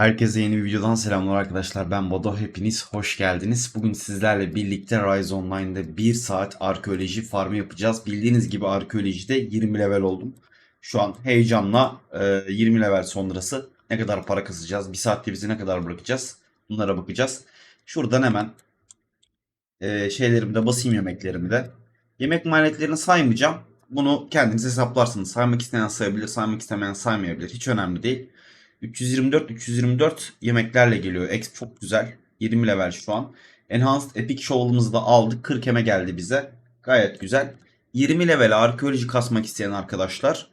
Herkese yeni bir videodan selamlar arkadaşlar. Ben Bodo. Hepiniz hoş geldiniz. Bugün sizlerle birlikte Rise Online'da 1 saat arkeoloji farmı yapacağız. Bildiğiniz gibi arkeolojide 20 level oldum. Şu an heyecanla e, 20 level sonrası ne kadar para kasacağız? 1 saatte bizi ne kadar bırakacağız? Bunlara bakacağız. Şuradan hemen e, şeylerimi de basayım yemeklerimi de. Yemek maliyetlerini saymayacağım. Bunu kendiniz hesaplarsınız. Saymak isteyen sayabilir, saymak istemeyen saymayabilir. Hiç önemli değil. 324 324 yemeklerle geliyor. Exp çok güzel. 20 level şu an. Enhanced Epic Shovel'ımızı da aldık. 40 eme geldi bize. Gayet güzel. 20 level arkeoloji kasmak isteyen arkadaşlar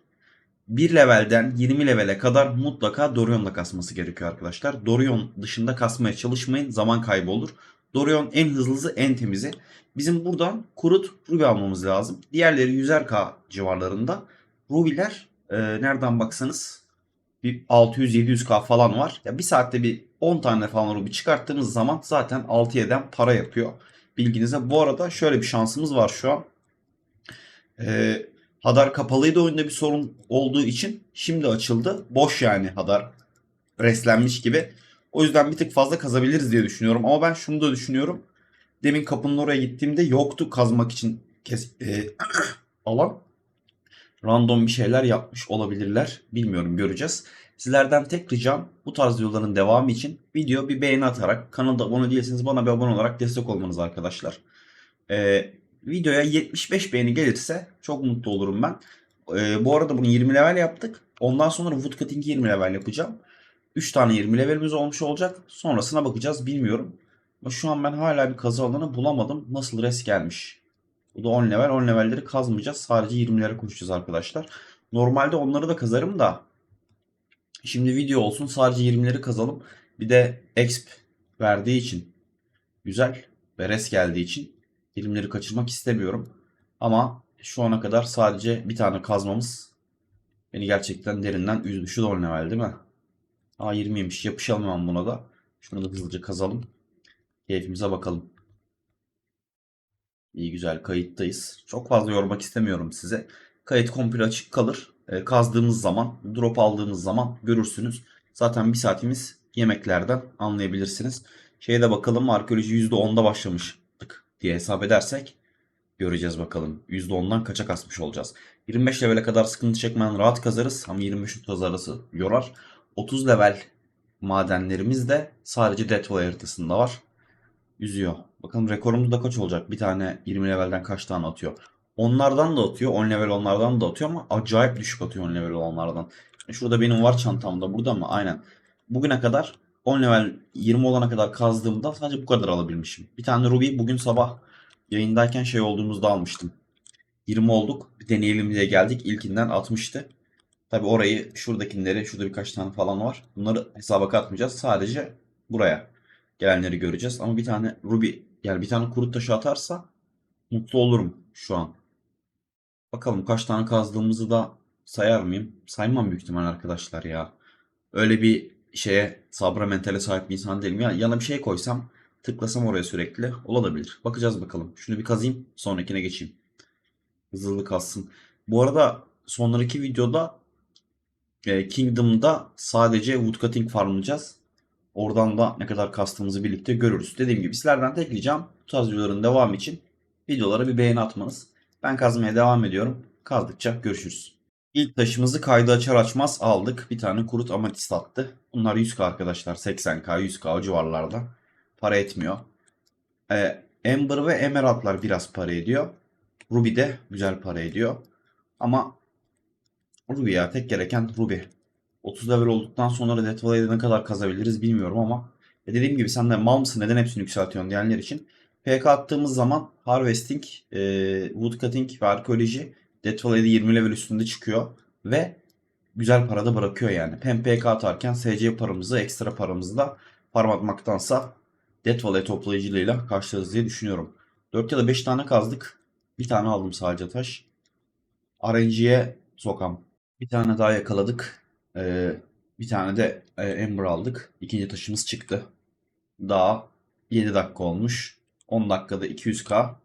1 levelden 20 levele kadar mutlaka Dorion'la kasması gerekiyor arkadaşlar. Dorion dışında kasmaya çalışmayın. Zaman kaybı olur. Dorion en hızlısı en temizi. Bizim buradan kurut ruby almamız lazım. Diğerleri 100'er civarlarında. Ruby'ler e, nereden baksanız bir 600-700k falan var. Ya bir saatte bir 10 tane falan ruby çıkarttığımız zaman zaten 6-7'den para yapıyor. Bilginize. Bu arada şöyle bir şansımız var şu an. Ee, Hadar kapalıydı oyunda bir sorun olduğu için şimdi açıldı. Boş yani Hadar. Reslenmiş gibi. O yüzden bir tık fazla kazabiliriz diye düşünüyorum. Ama ben şunu da düşünüyorum. Demin kapının oraya gittiğimde yoktu kazmak için kes e, alan random bir şeyler yapmış olabilirler. Bilmiyorum göreceğiz. Sizlerden tek ricam bu tarz videoların devamı için video bir beğeni atarak kanalda abone değilseniz bana bir abone olarak destek olmanız arkadaşlar. Ee, videoya 75 beğeni gelirse çok mutlu olurum ben. Ee, bu arada bunu 20 level yaptık. Ondan sonra woodcutting'i 20 level yapacağım. 3 tane 20 levelimiz olmuş olacak. Sonrasına bakacağız bilmiyorum. Ama şu an ben hala bir kazı alanı bulamadım. Nasıl res gelmiş? Bu da 10 level. 10 levelleri kazmayacağız. Sadece 20'lere koşacağız arkadaşlar. Normalde onları da kazarım da. Şimdi video olsun. Sadece 20'leri kazalım. Bir de exp verdiği için güzel ve res geldiği için 20'leri kaçırmak istemiyorum. Ama şu ana kadar sadece bir tane kazmamız beni gerçekten derinden üzdü. Şu da 10 level değil mi? Aa 20'ymiş. Yapışalım hemen buna da. Şunu da hızlıca kazalım. Keyfimize bakalım. İyi güzel kayıttayız. Çok fazla yormak istemiyorum size. Kayıt komple açık kalır. E, kazdığımız zaman, drop aldığımız zaman görürsünüz. Zaten bir saatimiz yemeklerden anlayabilirsiniz. Şeye de bakalım arkeoloji %10'da başlamıştık diye hesap edersek göreceğiz bakalım. %10'dan kaça kasmış olacağız. 25 levele kadar sıkıntı çekmeyen rahat kazarız ama 25-30 arası yorar. 30 level madenlerimiz de sadece Deathway haritasında var. Üzüyor. Bakalım rekorumuz da kaç olacak? Bir tane 20 levelden kaç tane atıyor? Onlardan da atıyor. 10 level onlardan da atıyor ama acayip düşük atıyor 10 level olanlardan. Şurada benim var çantamda. Burada mı? Aynen. Bugüne kadar 10 level 20 olana kadar kazdığımda sadece bu kadar alabilmişim. Bir tane Ruby bugün sabah yayındayken şey olduğumuzda almıştım. 20 olduk. Bir deneyelim diye geldik. İlkinden 60'tı. Tabi orayı şuradakileri şurada birkaç tane falan var. Bunları hesaba katmayacağız. Sadece buraya gelenleri göreceğiz. Ama bir tane Ruby yani bir tane kurut taşı atarsa mutlu olurum şu an. Bakalım kaç tane kazdığımızı da sayar mıyım? Saymam büyük ihtimal arkadaşlar ya. Öyle bir şeye sabra mentale sahip bir insan değilim. Ya yana bir şey koysam tıklasam oraya sürekli olabilir. Bakacağız bakalım. Şunu bir kazayım sonrakine geçeyim. Hızlı kazsın. Bu arada sonraki videoda e, Kingdom'da sadece woodcutting farmlayacağız. Oradan da ne kadar kastığımızı birlikte görürüz. Dediğim gibi sizlerden tek ricam bu tarz videoların devamı için videolara bir beğeni atmanız. Ben kazmaya devam ediyorum. Kazdıkça görüşürüz. İlk taşımızı kaydı açar açmaz aldık. Bir tane kurut amatist attı. Bunlar 100k arkadaşlar. 80k, 100k o civarlarda. Para etmiyor. Ee, Ember ve Emerald'lar biraz para ediyor. Ruby de güzel para ediyor. Ama Ruby ya tek gereken Ruby. 30 level olduktan sonra Death Valley'de ne kadar kazabiliriz bilmiyorum ama e dediğim gibi sen de mal mısın neden hepsini yükseltiyorsun diyenler için PK attığımız zaman Harvesting, e, Woodcutting ve Arkeoloji Death Valley'de 20 level üstünde çıkıyor ve güzel para da bırakıyor yani. Hem PK atarken SC paramızı, ekstra paramızı da farm atmaktansa Death Valley toplayıcılığıyla karşılarız diye düşünüyorum. 4 ya da 5 tane kazdık. Bir tane aldım sadece taş. RNG'ye sokam. Bir tane daha yakaladık. Ee, bir tane de e, Ember aldık. İkinci taşımız çıktı. Daha 7 dakika olmuş. 10 dakikada 200k.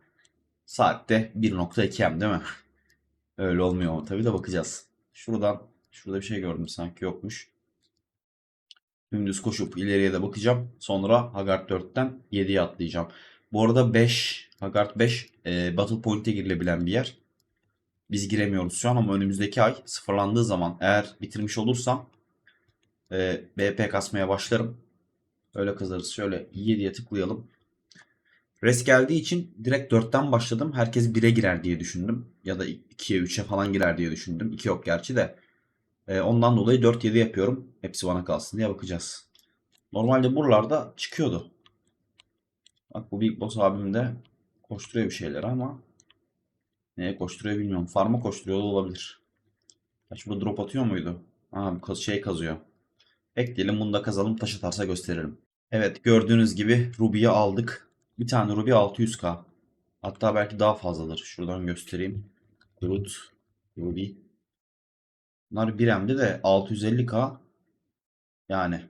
Saatte 1.2M değil mi? Öyle olmuyor ama tabii de bakacağız. Şuradan şurada bir şey gördüm sanki yokmuş. Dümdüz koşup ileriye de bakacağım. Sonra Hagard 4'ten 7'ye atlayacağım. Bu arada 5, Hagard 5 e, Battle Point'e girilebilen bir yer. Biz giremiyoruz şu an ama önümüzdeki ay sıfırlandığı zaman eğer bitirmiş olursam e, BP kasmaya başlarım. Öyle kazarız. Şöyle 7'ye tıklayalım. Res geldiği için direkt 4'ten başladım. Herkes 1'e girer diye düşündüm. Ya da 2'ye 3'e falan girer diye düşündüm. 2 yok gerçi de. E, ondan dolayı 4-7 yapıyorum. Hepsi bana kalsın diye bakacağız. Normalde buralarda çıkıyordu. Bak bu Big Boss abim de koşturuyor bir şeyler ama neye koşturuyor bilmiyorum. Farm'a koşturuyor da olabilir. Kaç burada drop atıyor muydu? Bu kaz- şey kazıyor. Ekleyelim bunu da kazalım taş atarsa gösteririm. Evet gördüğünüz gibi Ruby'yi aldık. Bir tane Ruby 600k. Hatta belki daha fazladır. Şuradan göstereyim. Groot, Ruby. Bunlar 1M'de de 650k. Yani.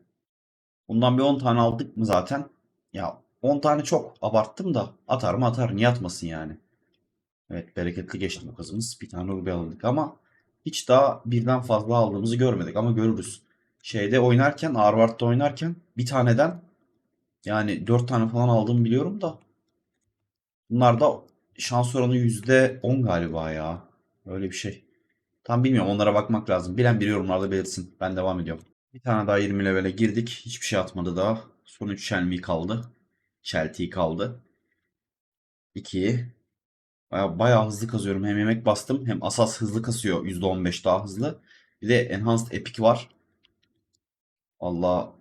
Bundan bir 10 tane aldık mı zaten? Ya 10 tane çok abarttım da atar mı atar niye atmasın yani. Evet bereketli geçti bu kızımız. Bir tane Ruby aldık ama hiç daha birden fazla aldığımızı görmedik ama görürüz. Şeyde oynarken, Harvard'da oynarken bir taneden yani 4 tane falan aldığımı biliyorum da bunlar da şans oranı %10 galiba ya. Öyle bir şey. Tam bilmiyorum onlara bakmak lazım. Bilen biri yorumlarda belirtsin. Ben devam ediyorum. Bir tane daha 20 levele girdik. Hiçbir şey atmadı daha. Son 3 Shelby kaldı. Shelty kaldı. 2. Baya, bayağı hızlı kazıyorum. Hem yemek bastım hem asas hızlı kasıyor. %15 daha hızlı. Bir de Enhanced Epic var. Allah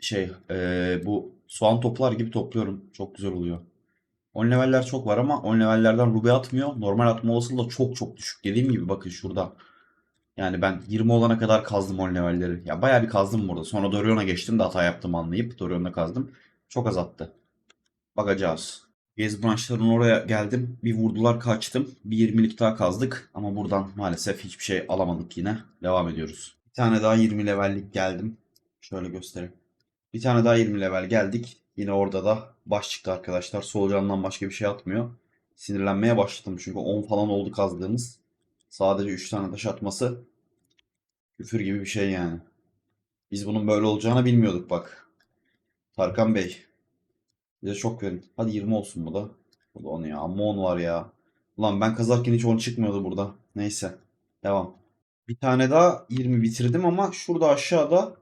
şey eee, bu soğan toplar gibi topluyorum. Çok güzel oluyor. 10 leveller çok var ama 10 levellerden ruby atmıyor. Normal atma olasılığı da çok çok düşük. Dediğim gibi bakın şurada. Yani ben 20 olana kadar kazdım 10 levelleri. Ya bayağı bir kazdım burada. Sonra Dorion'a geçtim de hata yaptım anlayıp Dorion'da kazdım. Çok az attı. Bakacağız. Gez branşların oraya geldim. Bir vurdular kaçtım. Bir 20'lik daha kazdık. Ama buradan maalesef hiçbir şey alamadık yine. Devam ediyoruz. Bir tane daha 20 levellik geldim. Şöyle göstereyim. Bir tane daha 20 level geldik. Yine orada da baş çıktı arkadaşlar. Solucandan başka bir şey atmıyor. Sinirlenmeye başladım çünkü 10 falan oldu kazdığımız. Sadece 3 tane taş atması küfür gibi bir şey yani. Biz bunun böyle olacağını bilmiyorduk bak. Tarkan Bey. Bize çok verin. Hadi 20 olsun bu da. Bu da 10 ya. Amma 10 var ya. Ulan ben kazarken hiç 10 çıkmıyordu burada. Neyse. Devam. Bir tane daha 20 bitirdim ama şurada aşağıda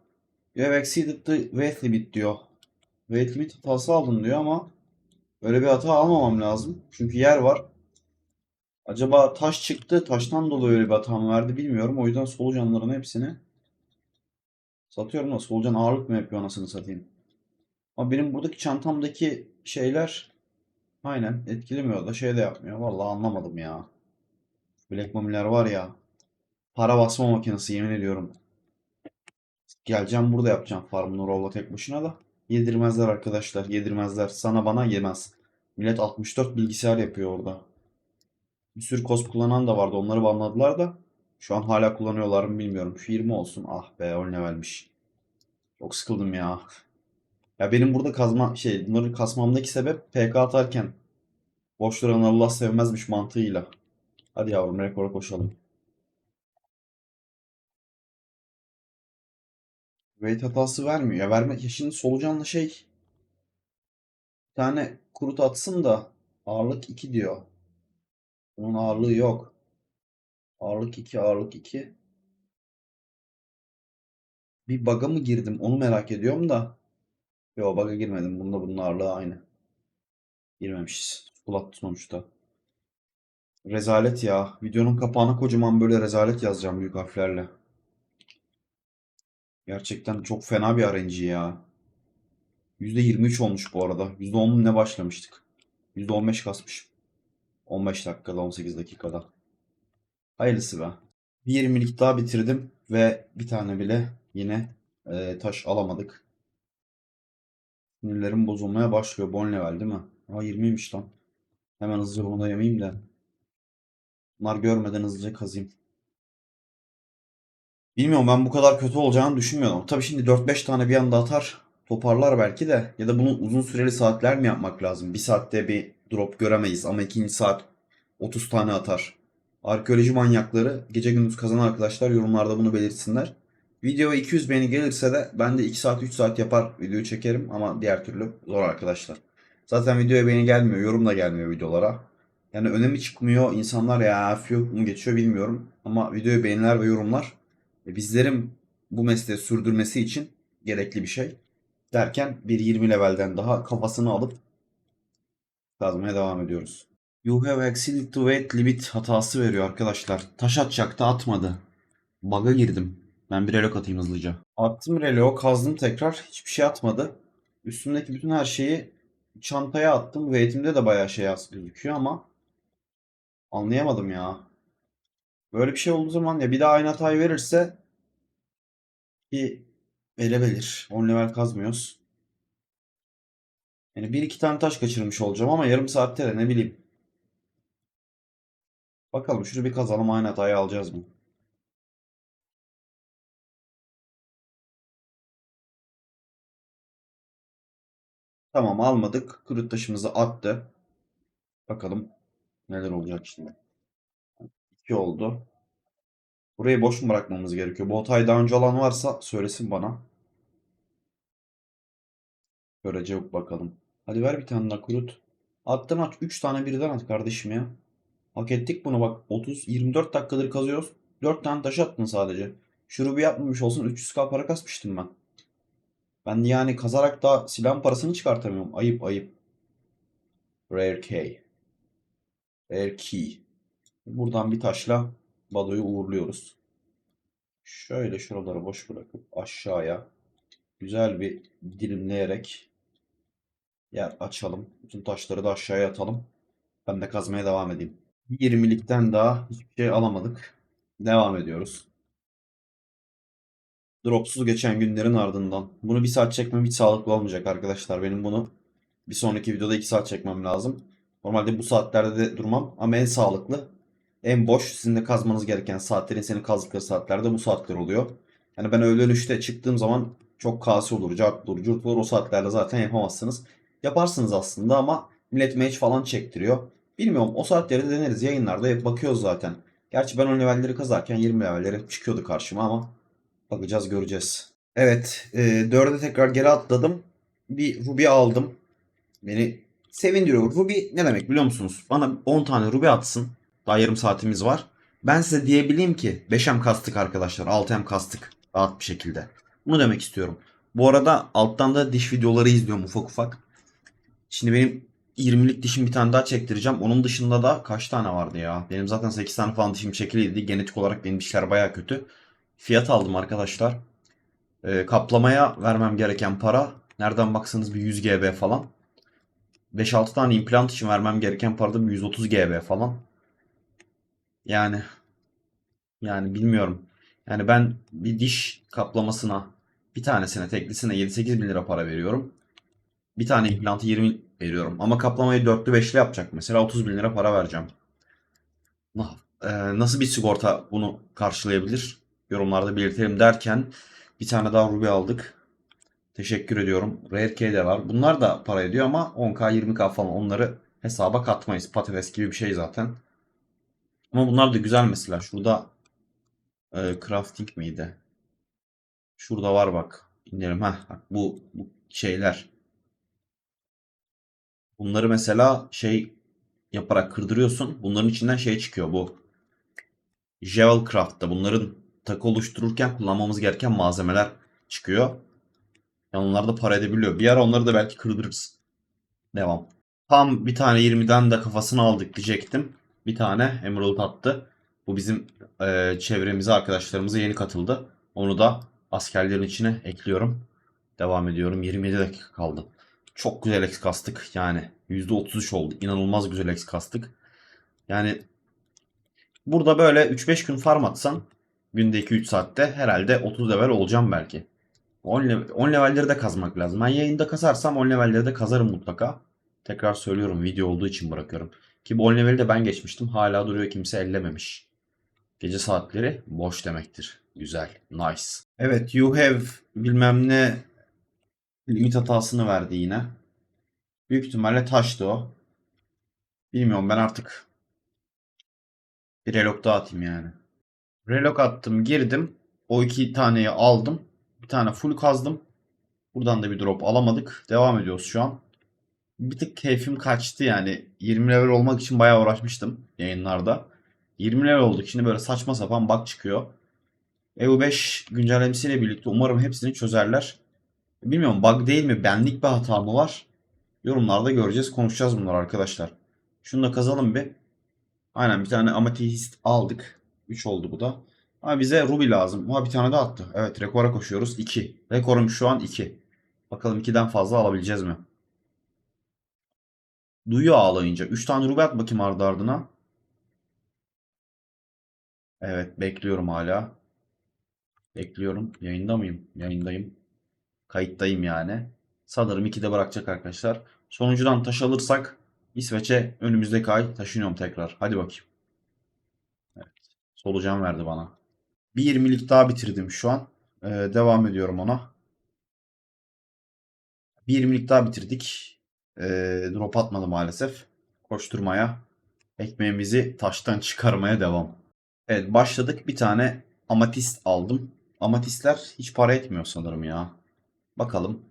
You have exceeded the weight limit diyor. Weight limit hatası aldın diyor ama böyle bir hata almamam lazım. Çünkü yer var. Acaba taş çıktı. Taştan dolayı öyle bir hata mı verdi bilmiyorum. O yüzden solucanların hepsini satıyorum da solucan ağırlık mı yapıyor anasını satayım. Ama benim buradaki çantamdaki şeyler aynen etkilemiyor da şey de yapmıyor. Vallahi anlamadım ya. Black Mummy'ler var ya. Para basma makinesi yemin ediyorum. Geleceğim burada yapacağım farmını rolla tek başına da. Yedirmezler arkadaşlar. Yedirmezler. Sana bana yemez. Millet 64 bilgisayar yapıyor orada. Bir sürü cosp kullanan da vardı. Onları banladılar da. Şu an hala kullanıyorlar mı bilmiyorum. Şu 20 olsun. Ah be 10 levelmiş. Çok sıkıldım ya. Ya benim burada kazma şey bunları kasmamdaki sebep PK atarken boş duran Allah sevmezmiş mantığıyla. Hadi yavrum rekora koşalım. Weight hatası vermiyor. Ya verme ya şimdi solucanla şey bir tane kurut atsın da ağırlık 2 diyor. Bunun ağırlığı yok. Ağırlık 2, ağırlık 2. Bir bug'a mı girdim onu merak ediyorum da. Yok bug'a girmedim. Bunda bunun ağırlığı aynı. Girmemişiz. Kulak sonuçta. Rezalet ya. Videonun kapağına kocaman böyle rezalet yazacağım büyük harflerle. Gerçekten çok fena bir RNG ya. %23 olmuş bu arada. %10 ne başlamıştık? %15 kasmış. 15 dakikada 18 dakikada. Hayırlısı be. Bir 20'lik daha bitirdim ve bir tane bile yine e, taş alamadık. Sinirlerim bozulmaya başlıyor. Bon level değil mi? Aa 20'ymiş lan. Hemen hızlıca bunu da yemeyeyim de. Bunlar görmeden hızlıca kazayım. Bilmiyorum ben bu kadar kötü olacağını düşünmüyordum. Tabii şimdi 4-5 tane bir anda atar. Toparlar belki de. Ya da bunu uzun süreli saatler mi yapmak lazım? Bir saatte bir drop göremeyiz ama ikinci saat 30 tane atar. Arkeoloji manyakları gece gündüz kazanan arkadaşlar yorumlarda bunu belirtsinler. Video 200 beğeni gelirse de ben de 2 saat 3 saat yapar videoyu çekerim ama diğer türlü zor arkadaşlar. Zaten videoya beğeni gelmiyor, yorum da gelmiyor videolara. Yani önemi çıkmıyor. İnsanlar ya yok mu geçiyor bilmiyorum. Ama videoya beğeniler ve yorumlar e, bizlerin bu mesleği sürdürmesi için gerekli bir şey. Derken bir 20 levelden daha kafasını alıp kazmaya devam ediyoruz. You have exceeded the weight limit hatası veriyor arkadaşlar. Taş atacaktı atmadı. Bug'a girdim. Ben bir relok atayım hızlıca. Attım reloğu kazdım tekrar. Hiçbir şey atmadı. Üstümdeki bütün her şeyi çantaya attım. Weight'imde de bayağı şey az gözüküyor ama anlayamadım ya. Böyle bir şey olduğu zaman ya bir daha aynı hatayı verirse bir verebilir. 10 level kazmıyoruz. Yani bir iki tane taş kaçırmış olacağım ama yarım saatte de ne bileyim. Bakalım şunu bir kazalım aynı hatayı alacağız mı? Tamam almadık. Kırık taşımızı attı. Bakalım neler olacak şimdi. 2 oldu. Burayı boş mu bırakmamız gerekiyor? Bu hatayı daha önce olan varsa söylesin bana. Görece yok bakalım. Hadi ver bir tane daha kurut. Attın at. 3 tane birden at kardeşim ya. Hak ettik bunu bak. 30 24 dakikadır kazıyoruz. 4 tane taş attın sadece. Şurubu yapmamış olsun 300k para kasmıştım ben. Ben yani kazarak da silahın parasını çıkartamıyorum. Ayıp ayıp. Rare key. Rare key. Buradan bir taşla Bado'yu uğurluyoruz. Şöyle şuraları boş bırakıp aşağıya güzel bir dilimleyerek yer açalım. Bütün taşları da aşağıya atalım. Ben de kazmaya devam edeyim. 20'likten daha hiçbir şey alamadık. Devam ediyoruz. Dropsuz geçen günlerin ardından. Bunu bir saat çekmem hiç sağlıklı olmayacak arkadaşlar. Benim bunu bir sonraki videoda 2 saat çekmem lazım. Normalde bu saatlerde de durmam ama en sağlıklı, en boş sizin de kazmanız gereken saatlerin senin kazdıkları saatlerde bu saatler oluyor. Yani ben öğlen 3'te çıktığım zaman çok kasi olur, cart olur, curt olur. O saatlerde zaten yapamazsınız. Yaparsınız aslında ama millet match falan çektiriyor. Bilmiyorum o saatleri de deneriz. Yayınlarda hep bakıyoruz zaten. Gerçi ben o levelleri kazarken 20 levelleri çıkıyordu karşıma ama bakacağız göreceğiz. Evet e, 4'e tekrar geri atladım. Bir Ruby aldım. Beni sevindiriyor. Ruby ne demek biliyor musunuz? Bana 10 tane Ruby atsın. Daha yarım saatimiz var. Ben size diyebileyim ki 5M kastık arkadaşlar. 6M kastık. Rahat bir şekilde. Bunu demek istiyorum. Bu arada alttan da diş videoları izliyorum ufak ufak. Şimdi benim 20'lik dişim bir tane daha çektireceğim. Onun dışında da kaç tane vardı ya? Benim zaten 8 tane falan dişim çekiliydi. Genetik olarak benim dişler baya kötü. Fiyat aldım arkadaşlar. Ee, kaplamaya vermem gereken para. Nereden baksanız bir 100 GB falan. 5-6 tane implant için vermem gereken para da bir 130 GB falan. Yani yani bilmiyorum. Yani ben bir diş kaplamasına bir tanesine teklisine 7-8 bin lira para veriyorum. Bir tane implantı 20 veriyorum. Ama kaplamayı 4'lü 5'li yapacak mesela 30 bin lira para vereceğim. E, Nasıl bir sigorta bunu karşılayabilir? Yorumlarda belirtelim derken bir tane daha Ruby aldık. Teşekkür ediyorum. Key de var. Bunlar da para ediyor ama 10k 20k falan onları hesaba katmayız. Patates gibi bir şey zaten. Ama bunlar da güzel mesela. Şurada e, crafting miydi? Şurada var bak. İndirim. Heh, bak bu, bu şeyler. Bunları mesela şey yaparak kırdırıyorsun. Bunların içinden şey çıkıyor bu. Jewel Craft'ta bunların takı oluştururken kullanmamız gereken malzemeler çıkıyor. Yani onlar da para edebiliyor. Bir ara onları da belki kırdırırız. Devam. Tam bir tane 20'den de kafasını aldık diyecektim. Bir tane Emerald attı. Bu bizim e, çevremize arkadaşlarımıza yeni katıldı. Onu da askerlerin içine ekliyorum. Devam ediyorum. 27 dakika kaldı. Çok güzel X kastık yani. %33 oldu. İnanılmaz güzel X kastık. Yani burada böyle 3-5 gün farm atsan günde 2-3 saatte herhalde 30 level olacağım belki. 10, level, 10 levelleri de kazmak lazım. Ben yayında kazarsam 10 levelleri de kazarım mutlaka. Tekrar söylüyorum video olduğu için bırakıyorum. Ki bu 10 leveli de ben geçmiştim. Hala duruyor kimse ellememiş. Gece saatleri boş demektir. Güzel. Nice. Evet you have bilmem ne limit hatasını verdi yine. Büyük ihtimalle taştı o. Bilmiyorum ben artık bir relok daha atayım yani. Relok attım girdim. O iki taneyi aldım. Bir tane full kazdım. Buradan da bir drop alamadık. Devam ediyoruz şu an. Bir tık keyfim kaçtı yani. 20 level olmak için bayağı uğraşmıştım yayınlarda. 20 level olduk. Şimdi böyle saçma sapan bug çıkıyor. EU5 güncellemesiyle birlikte umarım hepsini çözerler. Bilmiyorum bug değil mi? Benlik bir hata mı var? Yorumlarda göreceğiz. Konuşacağız bunlar arkadaşlar. Şunu da kazalım bir. Aynen bir tane ametist aldık. 3 oldu bu da. Ama bize Ruby lazım. Ha bir tane daha attı. Evet rekora koşuyoruz. 2. Rekorum şu an 2. Bakalım 2'den fazla alabileceğiz mi? Duyuyor ağlayınca. 3 tane Ruby at bakayım ardı ardına. Evet bekliyorum hala. Bekliyorum. Yayında mıyım? Yayındayım. Kayıttayım yani. Sanırım 2'de bırakacak arkadaşlar. Sonuncudan taş alırsak İsveç'e önümüzdeki ay taşınıyorum tekrar. Hadi bakayım. Solucan verdi bana. Bir 20'lik daha bitirdim şu an. Ee, devam ediyorum ona. Bir 20'lik daha bitirdik. Ee, drop atmadı maalesef. Koşturmaya. Ekmeğimizi taştan çıkarmaya devam. Evet başladık. Bir tane amatist aldım. Amatistler hiç para etmiyor sanırım ya. Bakalım.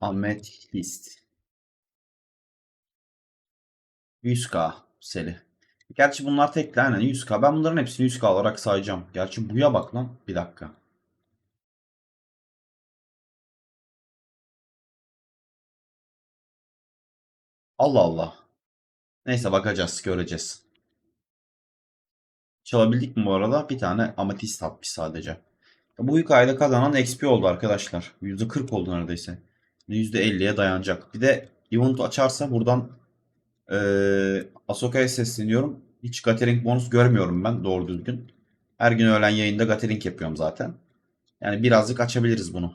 Ametist. 100k seli. Gerçi bunlar tekli aynen 100k. Ben bunların hepsini 100k olarak sayacağım. Gerçi buya bak lan. Bir dakika. Allah Allah. Neyse bakacağız, göreceğiz. Çalabildik mi bu arada? Bir tane ametist atmış sadece. Bu hikayede kazanan XP oldu arkadaşlar. %40 oldu neredeyse. %50'ye dayanacak. Bir de event açarsa buradan ee, Ahsoka'ya sesleniyorum. Hiç Gathering bonus görmüyorum ben doğru düzgün. Her gün öğlen yayında Gathering yapıyorum zaten. Yani birazcık açabiliriz bunu.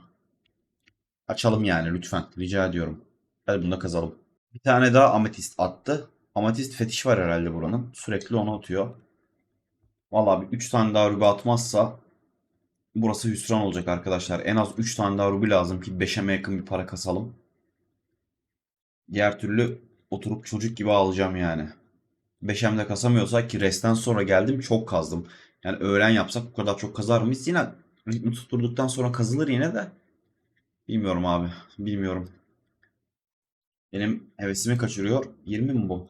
Açalım yani lütfen. Rica ediyorum. Hadi bunu da kazalım. Bir tane daha ametist attı. Ametist fetiş var herhalde buranın. Sürekli onu atıyor. Vallahi bir 3 tane daha ruby atmazsa burası hüsran olacak arkadaşlar. En az 3 tane daha ruby lazım ki 5'e yakın bir para kasalım. Diğer türlü oturup çocuk gibi alacağım yani. 5M'de kasamıyorsak ki resten sonra geldim çok kazdım. Yani öğlen yapsak bu kadar çok kazar mıyız? Yine ritmi tutturduktan sonra kazılır yine de. Bilmiyorum abi. Bilmiyorum. Benim hevesimi kaçırıyor. 20 mi bu?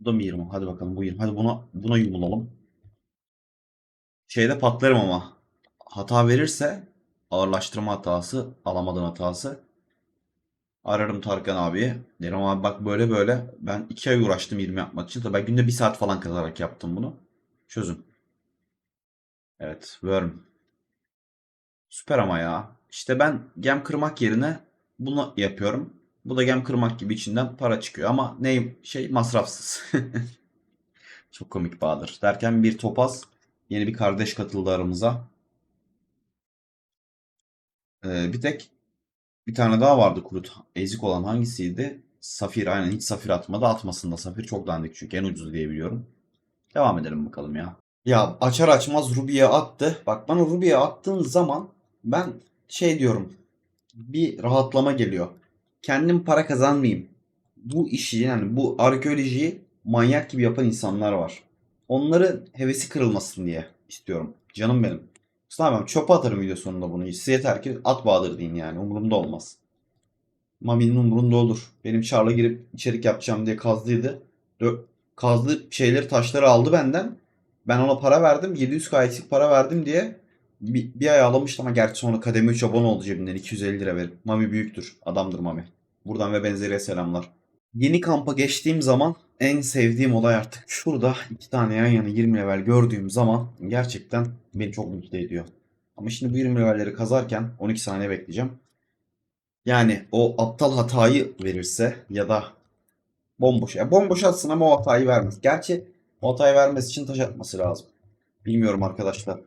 Bu da mı 20? Hadi bakalım bu 20. Hadi buna buna yumulalım. Şeyde patlarım ama. Hata verirse ağırlaştırma hatası, alamadığım hatası. Ararım Tarkan abiyi. Derim abi bak böyle böyle. Ben 2 ay uğraştım 20 yapmak için. Tabii ben günde 1 saat falan kazarak yaptım bunu. Çözün. Evet. Worm. Süper ama ya. İşte ben gem kırmak yerine bunu yapıyorum. Bu da gem kırmak gibi içinden para çıkıyor. Ama ne şey masrafsız. Çok komik Bahadır. Derken bir topaz yeni bir kardeş katıldı aramıza. Ee, bir tek bir tane daha vardı kurut. Ezik olan hangisiydi? Safir aynen hiç safir atmadı. Atmasın da safir çok dandik çünkü en ucuz diye biliyorum. Devam edelim bakalım ya. Ya açar açmaz Ruby'ye attı. Bak bana Ruby'ye attığın zaman ben şey diyorum. Bir rahatlama geliyor. Kendim para kazanmayayım. Bu işi yani bu arkeolojiyi manyak gibi yapan insanlar var. Onları hevesi kırılmasın diye istiyorum. Canım benim. Tamam çöpe atarım video sonunda bunu. Size yeter ki at Bahadır deyin yani. Umurumda olmaz. Mami'nin umurunda olur. Benim Charl'a girip içerik yapacağım diye kazdıydı. Dö- Kazdığı şeyleri taşları aldı benden. Ben ona para verdim. 700k eksik para verdim diye bir, bir ay ağlamıştım ama gerçi sonra kademe 3 abone oldu cebinden 250 lira verip. Mami büyüktür. Adamdır Mami. Buradan ve benzeri selamlar. Yeni kampa geçtiğim zaman en sevdiğim olay artık şurada iki tane yan yana 20 level gördüğüm zaman gerçekten beni çok mutlu ediyor. Ama şimdi bu 20 levelleri kazarken 12 saniye bekleyeceğim. Yani o aptal hatayı verirse ya da bomboş. Ya bomboş atsın ama o hatayı vermez. Gerçi o hatayı vermesi için taş atması lazım. Bilmiyorum arkadaşlar.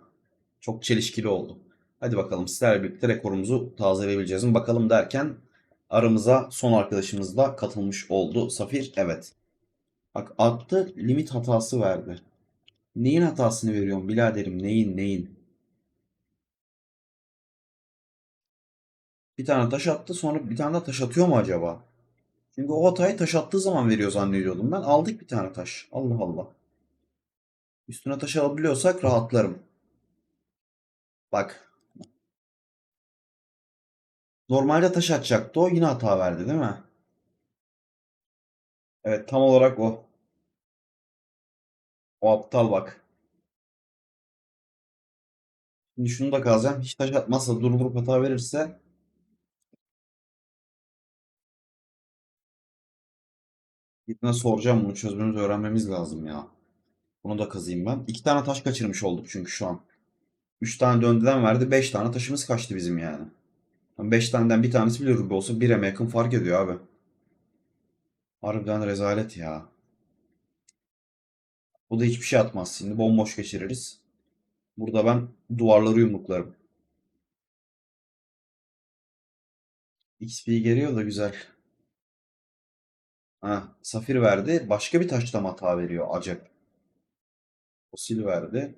Çok çelişkili oldu. Hadi bakalım sizlerle birlikte rekorumuzu tazeleyebileceğiz mi? Bakalım derken aramıza son arkadaşımız da katılmış oldu. Safir evet. Bak attı limit hatası verdi. Neyin hatasını veriyorum biraderim neyin neyin. Bir tane taş attı sonra bir tane daha taş atıyor mu acaba? Çünkü o hatayı taş attığı zaman veriyor zannediyordum ben. Aldık bir tane taş. Allah Allah. Üstüne taş alabiliyorsak rahatlarım. Bak. Normalde taş atacaktı o. Yine hata verdi değil mi? Evet tam olarak o. O aptal bak. Şimdi şunu da kazacağım. Hiç taş atmazsa durdurup hata verirse birine soracağım bunu çözmemizi öğrenmemiz lazım ya. Bunu da kazıyım ben. İki tane taş kaçırmış olduk çünkü şu an. Üç tane döndüden verdi. Beş tane taşımız kaçtı bizim yani. Beş taneden bir tanesi bile rubi olsa bireme yakın fark ediyor abi. Harbiden rezalet ya. Bu da hiçbir şey atmaz. Şimdi bomboş geçiririz. Burada ben duvarları yumruklarım. XP geliyor da güzel. Ha, safir verdi. Başka bir taşta mı hata veriyor acep. Fosil verdi.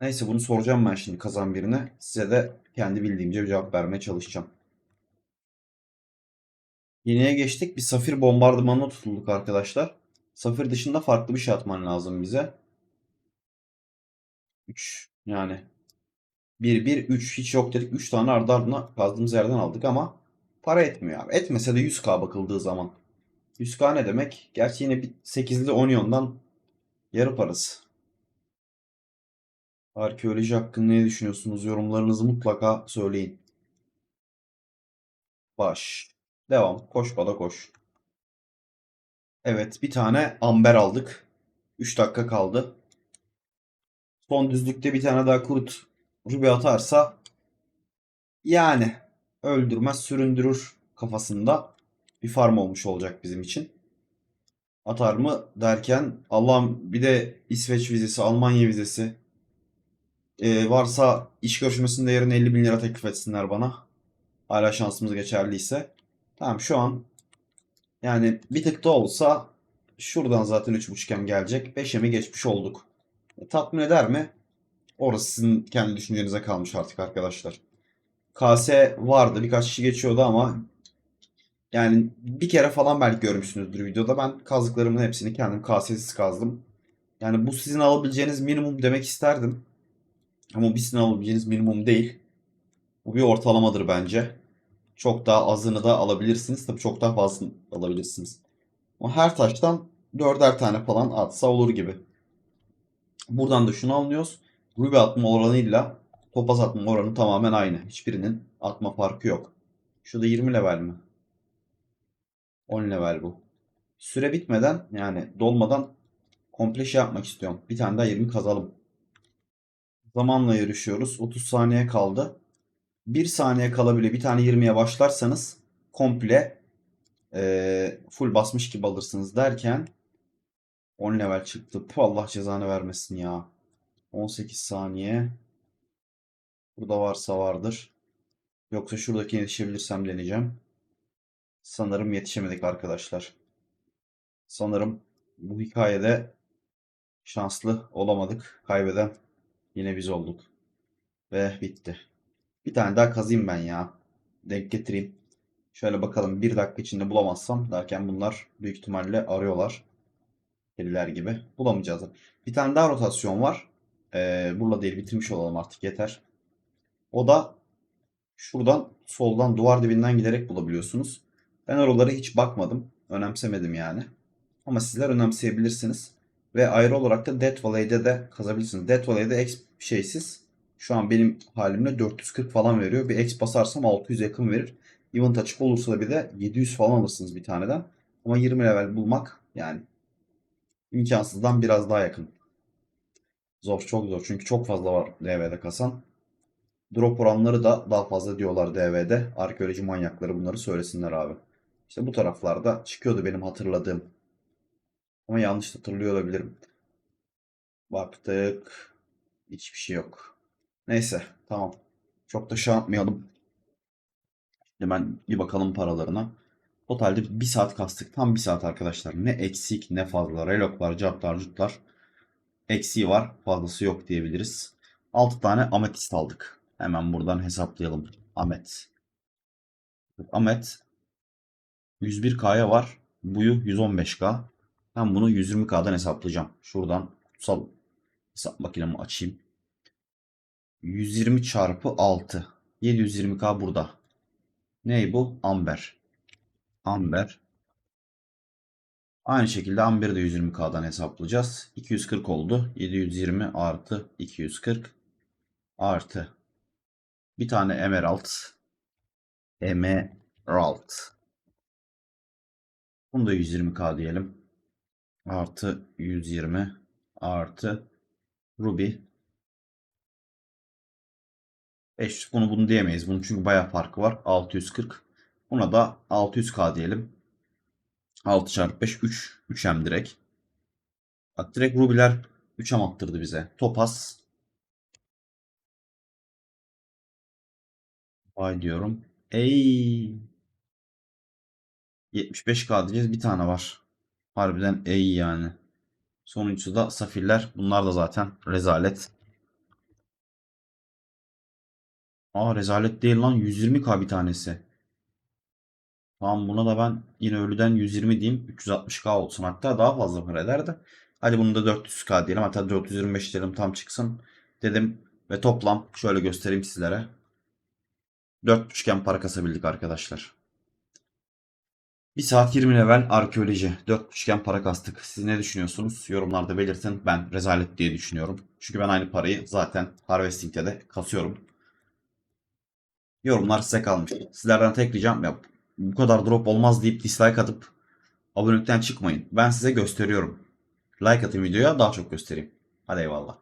Neyse bunu soracağım ben şimdi kazan birine. Size de kendi bildiğimce bir cevap vermeye çalışacağım. Yeniye geçtik. Bir safir bombardımanına tutulduk arkadaşlar. Safir dışında farklı bir şey atman lazım bize. 3 yani 1 1 3 hiç yok dedik. 3 tane ardı ardına kazdığımız yerden aldık ama para etmiyor abi. Etmese de 100k bakıldığı zaman. 100k ne demek? Gerçi yine bir 8'li Onion'dan yarı parası. Arkeoloji hakkında ne düşünüyorsunuz? Yorumlarınızı mutlaka söyleyin. Baş. Devam. Koş bada koş. Evet bir tane amber aldık. 3 dakika kaldı. Son düzlükte bir tane daha kurut ruby atarsa yani öldürmez süründürür kafasında bir farm olmuş olacak bizim için. Atar mı derken Allah'ım bir de İsveç vizesi, Almanya vizesi ee, varsa iş görüşmesinde yarın 50 bin lira teklif etsinler bana. Hala şansımız geçerliyse. Tamam şu an yani bir tık da olsa şuradan zaten 3.5'em gelecek. 5'e geçmiş olduk. E, tatmin eder mi? Orası sizin kendi düşüncenize kalmış artık arkadaşlar. KS vardı. Birkaç kişi geçiyordu ama yani bir kere falan belki görmüşsünüzdür videoda. Ben kazdıklarımın hepsini kendim KS'siz kazdım. Yani bu sizin alabileceğiniz minimum demek isterdim. Ama bu sizin alabileceğiniz minimum değil. Bu bir ortalamadır bence. Çok daha azını da alabilirsiniz. Tabii çok daha fazlasını alabilirsiniz. Ama her taştan dörder tane falan atsa olur gibi. Buradan da şunu anlıyoruz. Ruby atma oranıyla topaz atma oranı tamamen aynı. Hiçbirinin atma farkı yok. Şurada 20 level mi? 10 level bu. Süre bitmeden yani dolmadan komple şey yapmak istiyorum. Bir tane daha 20 kazalım. Zamanla yarışıyoruz. 30 saniye kaldı. 1 saniye kala bile bir tane 20'ye başlarsanız komple e, full basmış gibi alırsınız derken 10 level çıktı. Puh, Allah cezanı vermesin ya. 18 saniye. Burada varsa vardır. Yoksa şuradaki yetişebilirsem deneyeceğim. Sanırım yetişemedik arkadaşlar. Sanırım bu hikayede şanslı olamadık. Kaybeden yine biz olduk. Ve bitti. Bir tane daha kazayım ben ya. Denk getireyim. Şöyle bakalım bir dakika içinde bulamazsam derken bunlar büyük ihtimalle arıyorlar. Kediler gibi. Bulamayacağız. Bir tane daha rotasyon var. Ee, burada değil bitirmiş olalım artık yeter. O da şuradan soldan duvar dibinden giderek bulabiliyorsunuz. Ben oralara hiç bakmadım. Önemsemedim yani. Ama sizler önemseyebilirsiniz. Ve ayrı olarak da Death Valley'de de kazabilirsiniz. Death Valley'de X şeysiz. Şu an benim halimle 440 falan veriyor. Bir X basarsam 600 yakın verir. Event açık olursa da bir de 700 falan alırsınız bir taneden. Ama 20 level bulmak yani imkansızdan biraz daha yakın. Zor, çok zor. Çünkü çok fazla var DV'de kasan. Drop oranları da daha fazla diyorlar DV'de. Arkeoloji manyakları bunları söylesinler abi. İşte bu taraflarda çıkıyordu benim hatırladığım. Ama yanlış hatırlıyor olabilirim. Baktık. Hiçbir şey yok. Neyse tamam. Çok da şey yapmayalım. Hemen bir bakalım paralarına. Totalde 1 saat kastık. Tam 1 saat arkadaşlar. Ne eksik ne fazla. Reloklar, caplar, cutlar. Eksiği var. Fazlası yok diyebiliriz. 6 tane ametist aldık. Hemen buradan hesaplayalım. Amet. Amet 101K'ya var. Buyu 115K. Ben bunu 120K'dan hesaplayacağım. Şuradan kutsal Hesap makinemi açayım. 120 çarpı 6. 720k burada. Ney bu? Amber. Amber. Aynı şekilde Amber'i de 120k'dan hesaplayacağız. 240 oldu. 720 artı 240 artı bir tane Emerald. Emerald. Bunu da 120k diyelim. Artı 120 artı Ruby. 500 bunu bunu diyemeyiz. Bunun çünkü bayağı farkı var. 640. Buna da 600k diyelim. 6 çarpı 5 3. 3M direkt. Bak direkt Ruby'ler 3M attırdı bize. Topaz. Vay diyorum. Ey. 75k diyeceğiz. Bir tane var. Harbiden ey yani. Sonuncusu da Safirler. Bunlar da zaten rezalet. Aa rezalet değil lan. 120k bir tanesi. Tamam buna da ben yine ölüden 120 diyeyim. 360k olsun. Hatta daha fazla para eder de. Hadi bunu da 400k diyelim. Hatta 425 diyelim tam çıksın. Dedim ve toplam şöyle göstereyim sizlere. 4.5'ken para kasabildik arkadaşlar. 1 saat 20 level arkeoloji. 4.5'ken para kastık. Siz ne düşünüyorsunuz? Yorumlarda belirtin. Ben rezalet diye düşünüyorum. Çünkü ben aynı parayı zaten Harvesting'de de kasıyorum. Yorumlar size kalmış. Sizlerden tek ricam ya bu kadar drop olmaz deyip dislike atıp abonelikten çıkmayın. Ben size gösteriyorum. Like atın videoya daha çok göstereyim. Hadi eyvallah.